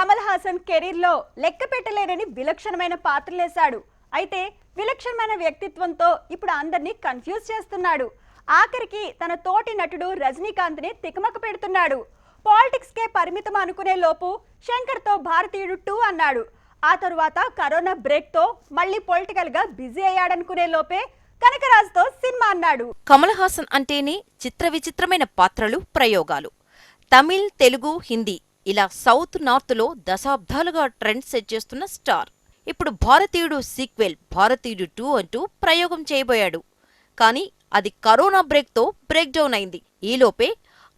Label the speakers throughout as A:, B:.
A: కమల్ హాసన్ కెరీర్లో లెక్క పెట్టలేనని విలక్షణమైన పాత్రలేశాడు అయితే విలక్షణమైన వ్యక్తిత్వంతో ఇప్పుడు అందరినీ కన్ఫ్యూజ్ చేస్తున్నాడు. ఆఖరికి తన తోటి నటుడు రజనీకాంత్ని తికమక పెడుతున్నాడు. పాలిటిక్స్ కే పరిమితం అనుకునే లోపు శంకర్తో భారతీయుడు టూ అన్నాడు. ఆ తరువాత కరోనా బ్రేక్తో మళ్ళీ పొలిటికల్గా బిజీ అయ్యాడనుకునే లోపే కనకరాజుతో సినిమా అన్నాడు.
B: కమల్ హాసన్ అంటేనే చిత్ర విచిత్రమైన పాత్రలు ప్రయోగాలు. తమిళ్ తెలుగు హిందీ ఇలా సౌత్ నార్త్లో దశాబ్దాలుగా ట్రెండ్ సెట్ చేస్తున్న స్టార్. ఇప్పుడు భారతీయుడు సీక్వెల్ భారతీయుడు టూ అంటూ ప్రయోగం చేయబోయాడు. కానీ అది కరోనా బ్రేక్తో బ్రేక్ డౌన్ అయింది. ఈలోపే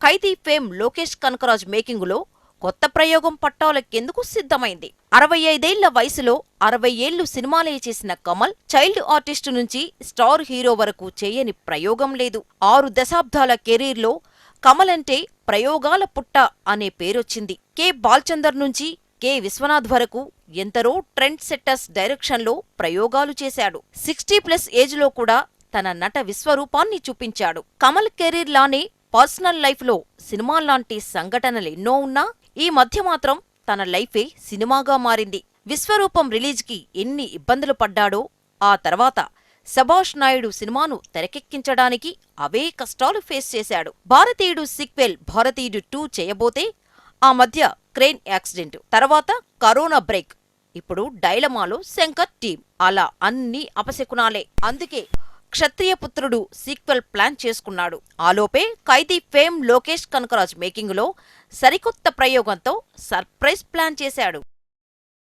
B: ఖైదీ ఫేమ్ లోకేష్ కనకరాజ్ మేకింగ్లో కొత్త ప్రయోగం పట్టాలెక్కేందుకు సిద్ధమైంది. అరవై ఐదేళ్ళ వయసులో అరవై ఏళ్ళు సినిమాలే చేసిన కమల్ చైల్డ్ ఆర్టిస్టు నుంచి స్టార్ హీరో వరకు చేయని ప్రయోగం లేదు. ఆరు దశాబ్దాల కెరీర్లో కమల్ అంటే ప్రయోగాల పుట్ట అనే పేరొచ్చింది. కె. బాల్చందర్ నుంచి కె. విశ్వనాథ్ వరకు ఎంతరో ట్రెండ్ సెట్టర్స్ డైరెక్షన్లో ప్రయోగాలు చేశాడు. సిక్స్టీ ప్లస్ ఏజ్లో కూడా తన నట విశ్వరూపాన్ని చూపించాడు. కమల్ కెరీర్ లానే పర్సనల్ లైఫ్లో సినిమాల్లాంటి సంఘటనలెన్నో ఉన్నా ఈ మధ్య మాత్రం తన లైఫే సినిమాగా మారింది. విశ్వరూపం రిలీజ్కి ఎన్ని ఇబ్బందులు పడ్డాడో ఆ తర్వాత సభాష్ నాయుడు సినిమాను తెరకెక్కించడానికి అవే కష్టాలు ఫేస్ చేశాడు. భారతీయుడు సీక్వెల్ భారతీయుడు టూ చేయబోతే ఆ మధ్య క్రెయిన్ యాక్సిడెంట్ తర్వాత కరోనా బ్రేక్ ఇప్పుడు డైలమాలో శంకర్ టీం. అలా అన్ని అపశకునాలే. అందుకే క్షత్రియ పుత్రుడు సీక్వెల్ ప్లాన్ చేసుకున్నాడు. ఆలోపే ఖైదీ ఫేమ్ లోకేష్ కనకరాజ్ మేకింగులో సరికొత్త ప్రయోగంతో సర్ప్రైజ్ ప్లాన్ చేశాడు.